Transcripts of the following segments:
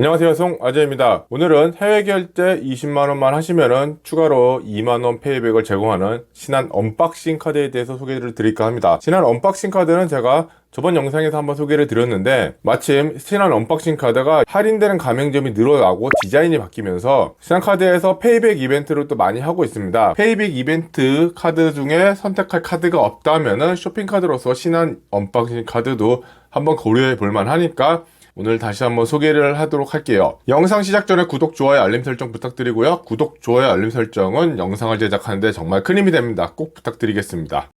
안녕하세요 송 아재입니다. 오늘은 해외 결제 20만원만 하시면은 추가로 2만원 페이백을 제공하는 신한 언박싱 카드에 대해서 소개를 드릴까 합니다. 신한 언박싱 카드는 제가 저번 영상에서 한번 소개를 드렸는데 마침 신한 언박싱 카드가 할인되는 가맹점이 늘어나고 디자인이 바뀌면서 신한 카드에서 페이백 이벤트를 또 많이 하고 있습니다. 페이백 이벤트 카드 중에 선택할 카드가 없다면은 쇼핑 카드로서 신한 언박싱 카드도 한번 고려해 볼 만 하니까 오늘 다시 한번 소개를 하도록 할게요. 영상 시작 전에 구독, 좋아요, 알림 설정 부탁드리고요. 구독, 좋아요, 알림 설정은 영상을 제작하는데 정말 큰 힘이 됩니다. 꼭 부탁드리겠습니다.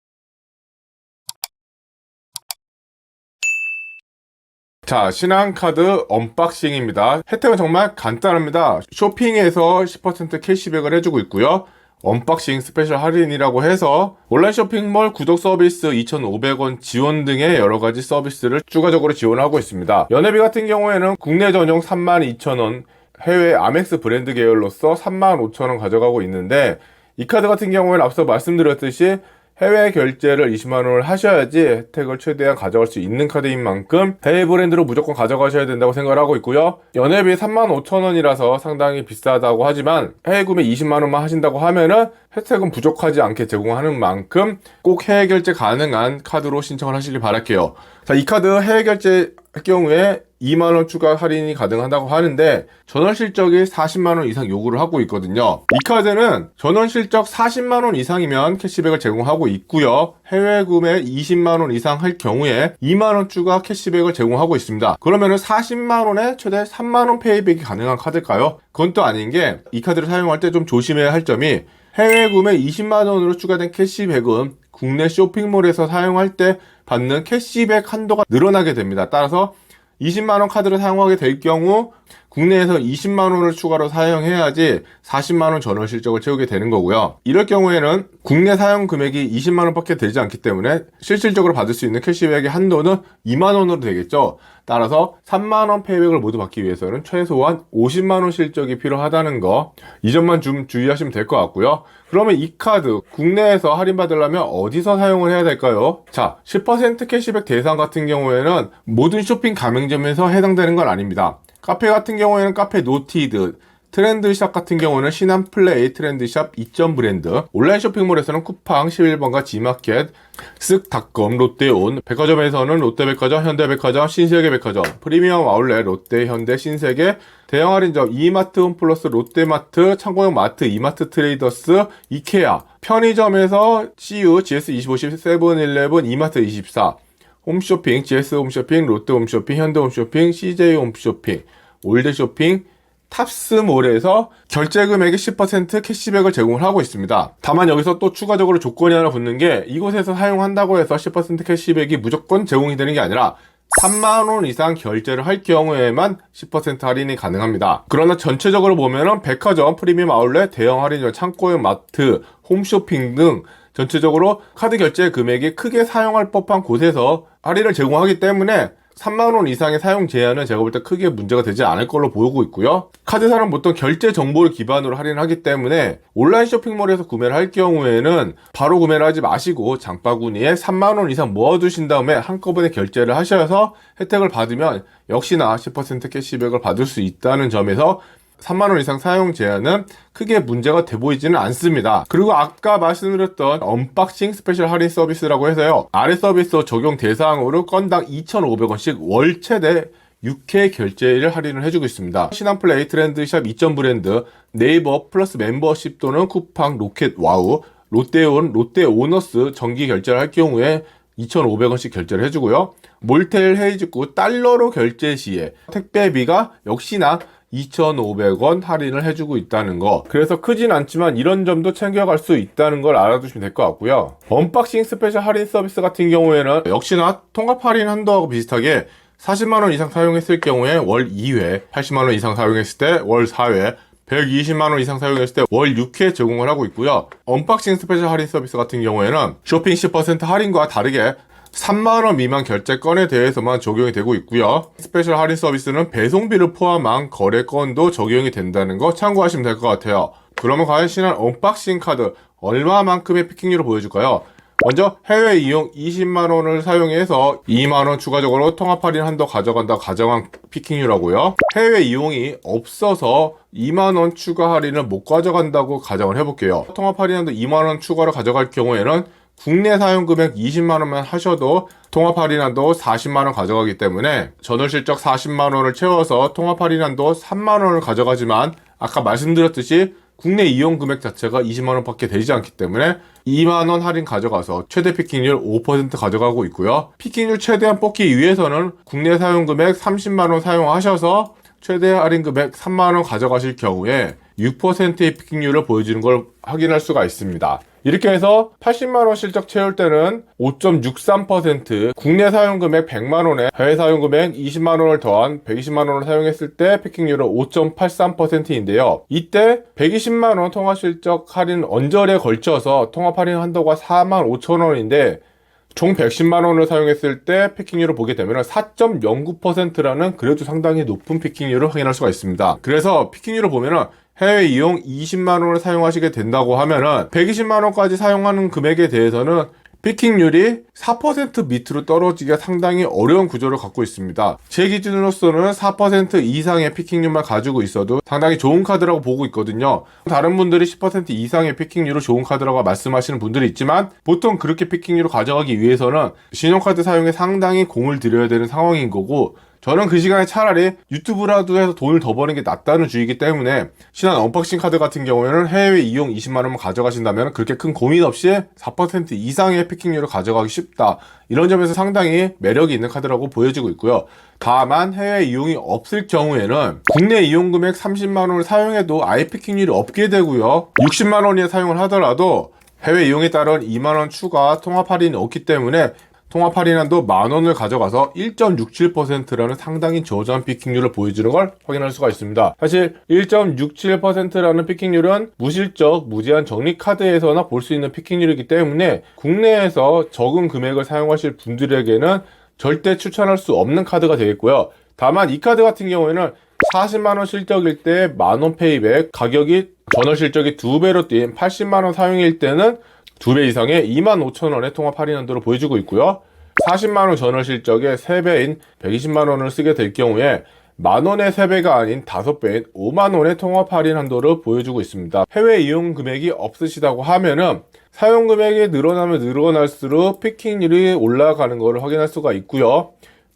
자, 신한카드 언박싱입니다. 혜택은 정말 간단합니다. 쇼핑에서 10% 캐시백을 해주고 있고요. 언박싱 스페셜 할인이라고 해서 온라인 쇼핑몰 구독 서비스 2,500원 지원 등의 여러 가지 서비스를 추가적으로 지원하고 있습니다. 연회비 같은 경우에는 국내 전용 32,000원, 해외 아멕스 브랜드 계열로서 35,000원 가져가고 있는데 이 카드 같은 경우에는 앞서 말씀드렸듯이 해외 결제를 20만 원을 하셔야지 혜택을 최대한 가져갈 수 있는 카드인 만큼 해외 브랜드로 무조건 가져가셔야 된다고 생각을 하고 있고요. 연회비 35,000원이라서 상당히 비싸다고 하지만 해외 구매 20만 원만 하신다고 하면은 혜택은 부족하지 않게 제공하는 만큼 꼭 해외 결제 가능한 카드로 신청을 하시길 바랄게요. 자, 이 카드 해외 결제 할 경우에 2만원 추가 할인이 가능하다고 하는데 전원 실적이 40만원 이상 요구를 하고 있거든요. 이 카드는 전원 실적 40만원 이상이면 캐시백을 제공하고 있고요. 해외 구매 20만원 이상 할 경우에 2만원 추가 캐시백을 제공하고 있습니다. 그러면 은 40만원에 최대 3만원 페이백이 가능한 카드일까요? 그건 또 아닌 게 이 카드를 사용할 때 좀 조심해야 할 점이 해외 구매 20만원으로 추가된 캐시백은 국내 쇼핑몰에서 사용할 때 받는 캐시백 한도가 늘어나게 됩니다. 따라서 20만원 카드를 사용하게 될 경우 국내에서 20만 원을 추가로 사용해야지 40만 원 전원 실적을 채우게 되는 거고요. 이럴 경우에는 국내 사용 금액이 20만 원밖에 되지 않기 때문에 실질적으로 받을 수 있는 캐시백의 한도는 2만 원으로 되겠죠. 따라서 3만 원 페이백을 모두 받기 위해서는 최소한 50만 원 실적이 필요하다는 거, 이 점만 좀 주의하시면 될 것 같고요. 그러면 이 카드 국내에서 할인받으려면 어디서 사용을 해야 될까요? 자, 10% 캐시백 대상 같은 경우에는 모든 쇼핑 가맹점에서 해당되는 건 아닙니다. 카페 같은 경우에는 카페 노티드, 트렌드샵 같은 경우는 신한 플레이 트렌드샵 2점 브랜드, 온라인 쇼핑몰에서는 쿠팡 11번과 지마켓, 쓱닷컴, 롯데온, 백화점에서는 롯데백화점, 현대백화점, 신세계백화점, 프리미엄 아울렛, 롯데, 현대, 신세계, 대형 할인점, 이마트 홈플러스, 롯데마트, 창고형 마트, 이마트 트레이더스, 이케아, 편의점에서 CU, GS25, 세븐일레븐, 이마트 24, 홈쇼핑, GS 홈쇼핑, 롯데 홈쇼핑, 현대 홈쇼핑, CJ 홈쇼핑, 올드 쇼핑, 탑스몰에서 결제 금액의 10% 캐시백을 제공을 하고 있습니다. 다만 여기서 또 추가적으로 조건이 하나 붙는 게 이곳에서 사용한다고 해서 10% 캐시백이 무조건 제공이 되는 게 아니라 3만원 이상 결제를 할 경우에만 10% 할인이 가능합니다. 그러나 전체적으로 보면은 백화점, 프리미엄 아울렛, 대형 할인점, 창고형 마트, 홈쇼핑 등 전체적으로 카드 결제 금액이 크게 사용할 법한 곳에서 할인을 제공하기 때문에 3만원 이상의 사용 제한은 제가 볼 때 크게 문제가 되지 않을 걸로 보고 있고요. 카드사는 보통 결제 정보를 기반으로 할인하기 때문에 온라인 쇼핑몰에서 구매를 할 경우에는 바로 구매를 하지 마시고 장바구니에 3만원 이상 모아두신 다음에 한꺼번에 결제를 하셔서 혜택을 받으면 역시나 10% 캐시백을 받을 수 있다는 점에서 3만 원 이상 사용 제한은 크게 문제가 돼 보이지는 않습니다. 그리고 아까 말씀드렸던 언박싱 스페셜 할인 서비스라고 해서요. 아래 서비스 적용 대상으로 건당 2,500원씩 월 최대 6회 결제를 할인을 해주고 있습니다. 신한플레이 트렌드샵 2점 브랜드, 네이버 플러스 멤버십 또는 쿠팡 로켓 와우, 롯데온, 롯데오너스 정기 결제를 할 경우에 2,500원씩 결제를 해주고요. 몰텔 헤이즈구 달러로 결제 시에 택배비가 역시나 2,500원 할인을 해주고 있다는 거. 그래서 크진 않지만 이런 점도 챙겨갈 수 있다는 걸 알아두시면 될 것 같고요. 언박싱 스페셜 할인 서비스 같은 경우에는 역시나 통합 할인 한도하고 비슷하게 40만원 이상 사용했을 경우에 월 2회, 80만원 이상 사용했을 때 월 4회, 120만원 이상 사용했을 때 월 6회 제공을 하고 있고요. 언박싱 스페셜 할인 서비스 같은 경우에는 쇼핑 10% 할인과 다르게 3만원 미만 결제 건에 대해서만 적용이 되고 있고요. 스페셜 할인 서비스는 배송비를 포함한 거래 건도 적용이 된다는 거 참고하시면 될 것 같아요. 그러면 과연 신한 언박싱 카드 얼마만큼의 피킹률을 보여줄까요? 먼저 해외 이용 20만 원을 사용해서 2만 원 추가적으로 통합 할인 한도 가져간다 가정한 피킹률하고요. 해외 이용이 없어서 2만 원 추가 할인을 못 가져간다고 가정을 해볼게요. 통합 할인 한도 2만 원 추가로 가져갈 경우에는 국내 사용 금액 20만 원만 하셔도 통합 할인한도 40만 원 가져가기 때문에 전월 실적 40만 원을 채워서 통합 할인한도 3만 원을 가져가지만 아까 말씀드렸듯이 국내 이용 금액 자체가 20만 원밖에 되지 않기 때문에 2만 원 할인 가져가서 최대 피킹률 5% 가져가고 있고요. 피킹률 최대한 뽑기 위해서는 국내 사용 금액 30만 원 사용하셔서 최대 할인 금액 3만 원 가져가실 경우에 6%의 피킹률을 보여주는 걸 확인할 수가 있습니다. 이렇게 해서 80만원 실적 채울 때는 5.63% 국내 사용 금액 100만원에 해외 사용 금액 20만원을 더한 120만원을 사용했을 때 피킹률은 5.83%인데요. 이때 120만원 통화 실적 할인 언저리에 걸쳐서 통합 할인 한도가 4만 5천원인데 총 110만 원을 사용했을 때 피킹률을 보게 되면 4.09%라는 그래도 상당히 높은 피킹률을 확인할 수가 있습니다. 그래서 피킹률을 보면은 해외 이용 20만 원을 사용하시게 된다고 하면은 120만 원까지 사용하는 금액에 대해서는 피킹률이 4% 밑으로 떨어지기가 상당히 어려운 구조를 갖고 있습니다. 제 기준으로서는 4% 이상의 피킹률만 가지고 있어도 상당히 좋은 카드라고 보고 있거든요. 다른 분들이 10% 이상의 피킹률을 좋은 카드라고 말씀하시는 분들이 있지만 보통 그렇게 피킹률을 가져가기 위해서는 신용카드 사용에 상당히 공을 들여야 되는 상황인 거고 저는 그 시간에 차라리 유튜브라도 해서 돈을 더 버는 게 낫다는 주의이기 때문에 신한 언박싱 카드 같은 경우에는 해외 이용 20만 원만 가져가신다면 그렇게 큰 고민 없이 4% 이상의 피킹률을 가져가기 쉽다. 이런 점에서 상당히 매력이 있는 카드라고 보여지고 있고요. 다만 해외 이용이 없을 경우에는 국내 이용 금액 30만 원을 사용해도 아예 피킹률이 없게 되고요. 60만 원에 사용을 하더라도 해외 이용에 따른 2만 원 추가 통합 할인이 없기 때문에 통합 할인한도 만 원을 가져가서 1.67%라는 상당히 저조한 피킹률을 보여주는 걸 확인할 수가 있습니다. 사실 1.67%라는 피킹률은 무실적 무제한 적립 카드에서나 볼 수 있는 피킹률이기 때문에 국내에서 적은 금액을 사용하실 분들에게는 절대 추천할 수 없는 카드가 되겠고요. 다만 이 카드 같은 경우에는 40만원 실적일 때 만원 페이백 가격이 전월 실적이 두 배로 뛴 80만원 사용일 때는 두 배 이상의 2만 5천 원의 통합 할인 한도를 보여주고 있고요. 40만 원 전월 실적의 3배인 120만 원을 쓰게 될 경우에 만 원의 3배가 아닌 5배인 5만 원의 통합 할인 한도를 보여주고 있습니다. 해외 이용 금액이 없으시다고 하면은 사용 금액이 늘어나면 늘어날수록 피킹률이 올라가는 것을 확인할 수가 있고요.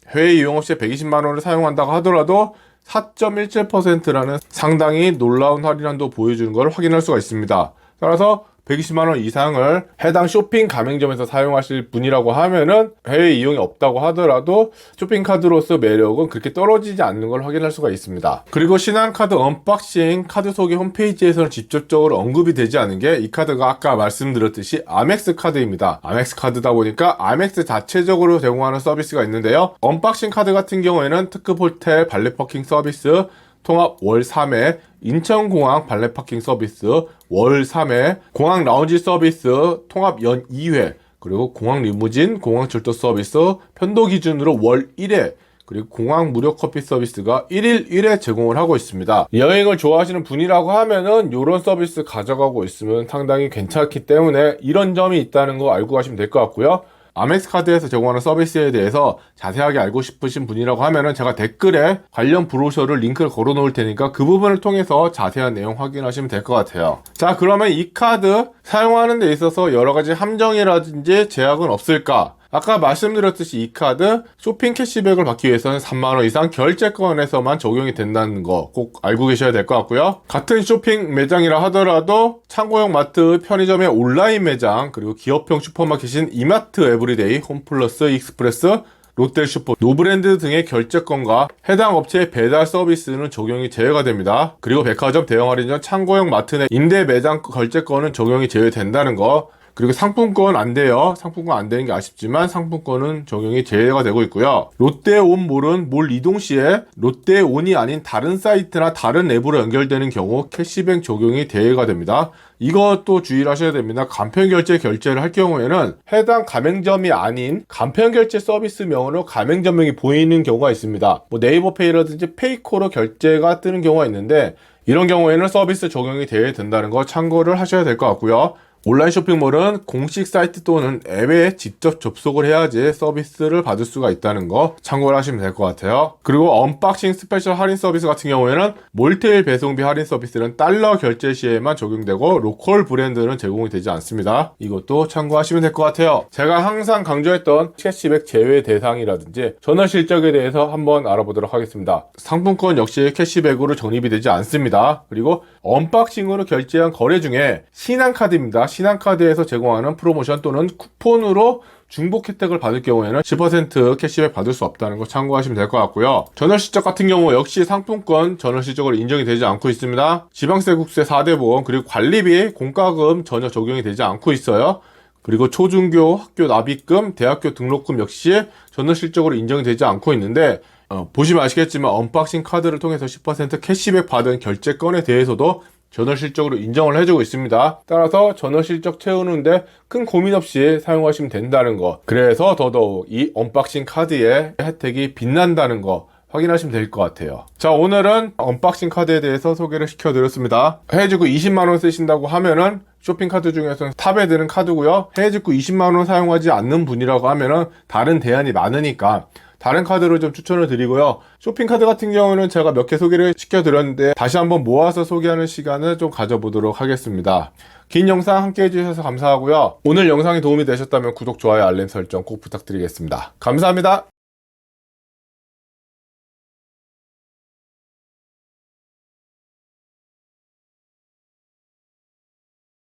해외 이용 없이 120만 원을 사용한다고 하더라도 4.17%라는 상당히 놀라운 할인 한도 보여주는 걸 확인할 수가 있습니다. 따라서 120만원 이상을 해당 쇼핑 가맹점에서 사용하실 분이라고 하면은 해외 이용이 없다고 하더라도 쇼핑카드로서 매력은 그렇게 떨어지지 않는 걸 확인할 수가 있습니다. 그리고 신한카드 언박싱 카드 소개 홈페이지에서는 직접적으로 언급이 되지 않은 게 이 카드가 아까 말씀드렸듯이 아멕스 카드입니다. 아멕스 카드다 보니까 아멕스 자체적으로 제공하는 서비스가 있는데요. 언박싱 카드 같은 경우에는 특급 호텔 발레 퍼킹 서비스 통합 월 3회, 인천공항 발레 파킹 서비스 월 3회, 공항 라운지 서비스 통합 연 2회, 그리고 공항 리무진, 공항 철도 서비스 편도 기준으로 월 1회, 그리고 공항 무료 커피 서비스가 1일 1회 제공을 하고 있습니다. 여행을 좋아하시는 분이라고 하면은 이런 서비스 가져가고 있으면 상당히 괜찮기 때문에 이런 점이 있다는 거 알고 가시면 될 것 같고요. 아멕스 카드에서 제공하는 서비스에 대해서 자세하게 알고 싶으신 분이라고 하면은 제가 댓글에 관련 브로셔를 링크를 걸어 놓을 테니까 그 부분을 통해서 자세한 내용 확인하시면 될 것 같아요. 자, 그러면 이 카드 사용하는 데 있어서 여러 가지 함정이라든지 제약은 없을까? 아까 말씀드렸듯이 이 카드 쇼핑 캐시백을 받기 위해서는 3만원 이상 결제권에서만 적용이 된다는 거 꼭 알고 계셔야 될 것 같고요. 같은 쇼핑 매장이라 하더라도 창고형 마트, 편의점의 온라인 매장, 그리고 기업형 슈퍼마켓인 이마트 에브리데이, 홈플러스, 익스프레스, 롯데슈퍼, 노브랜드 등의 결제권과 해당 업체의 배달 서비스는 적용이 제외가 됩니다. 그리고 백화점 대형 할인점 창고형 마트 내 임대 매장 결제권은 적용이 제외된다는 거 그리고 상품권 안 돼요. 상품권 안 되는 게 아쉽지만 상품권은 적용이 제외가 되고 있고요. 롯데온몰은 몰 이동 시에 롯데온이 아닌 다른 사이트나 다른 앱으로 연결되는 경우 캐시백 적용이 대외가 됩니다. 이것도 주의를 하셔야 됩니다. 간편 결제 결제를 할 경우에는 해당 가맹점이 아닌 간편 결제 서비스명으로 가맹점명이 보이는 경우가 있습니다. 뭐 네이버 페이라든지 페이코로 결제가 뜨는 경우가 있는데 이런 경우에는 서비스 적용이 대외 된다는 거 참고를 하셔야 될 것 같고요. 온라인 쇼핑몰은 공식 사이트 또는 앱에 직접 접속을 해야지 서비스를 받을 수가 있다는 거 참고를 하시면 될 것 같아요. 그리고 언박싱 스페셜 할인 서비스 같은 경우에는 몰테일 배송비 할인 서비스는 달러 결제 시에만 적용되고 로컬 브랜드는 제공이 되지 않습니다. 이것도 참고하시면 될 것 같아요. 제가 항상 강조했던 캐시백 제외 대상이라든지 전월 실적에 대해서 한번 알아보도록 하겠습니다. 상품권 역시 캐시백으로 적립이 되지 않습니다. 그리고 언박싱으로 결제한 거래 중에 신한카드입니다. 신한카드에서 제공하는 프로모션 또는 쿠폰으로 중복 혜택을 받을 경우에는 10% 캐시백 받을 수 없다는 거 참고하시면 될 것 같고요. 전월 실적 같은 경우 역시 상품권 전월 실적으로 인정이 되지 않고 있습니다. 지방세 국세 4대 보험 그리고 관리비 공과금 전혀 적용이 되지 않고 있어요. 그리고 초중교 학교 납입금, 대학교 등록금 역시 전월 실적으로 인정이 되지 않고 있는데 어, 보시면 아시겠지만 언박싱 카드를 통해서 10% 캐시백 받은 결제 건에 대해서도 전월 실적으로 인정을 해주고 있습니다. 따라서 전월 실적 채우는데 큰 고민 없이 사용하시면 된다는 거. 그래서 더더욱 이 언박싱 카드의 혜택이 빛난다는 거 확인하시면 될 것 같아요. 자, 오늘은 언박싱 카드에 대해서 소개를 시켜드렸습니다. 해외직구 20만원 쓰신다고 하면은 쇼핑 카드 중에서는 탑에 드는 카드고요. 해외직구 20만원 사용하지 않는 분이라고 하면은 다른 대안이 많으니까 다른 카드를 좀 추천을 드리고요. 쇼핑 카드 같은 경우는 제가 몇 개 소개를 시켜드렸는데 다시 한번 모아서 소개하는 시간을 좀 가져보도록 하겠습니다. 긴 영상 함께 해주셔서 감사하고요. 오늘 영상이 도움이 되셨다면 구독, 좋아요, 알림 설정 꼭 부탁드리겠습니다. 감사합니다.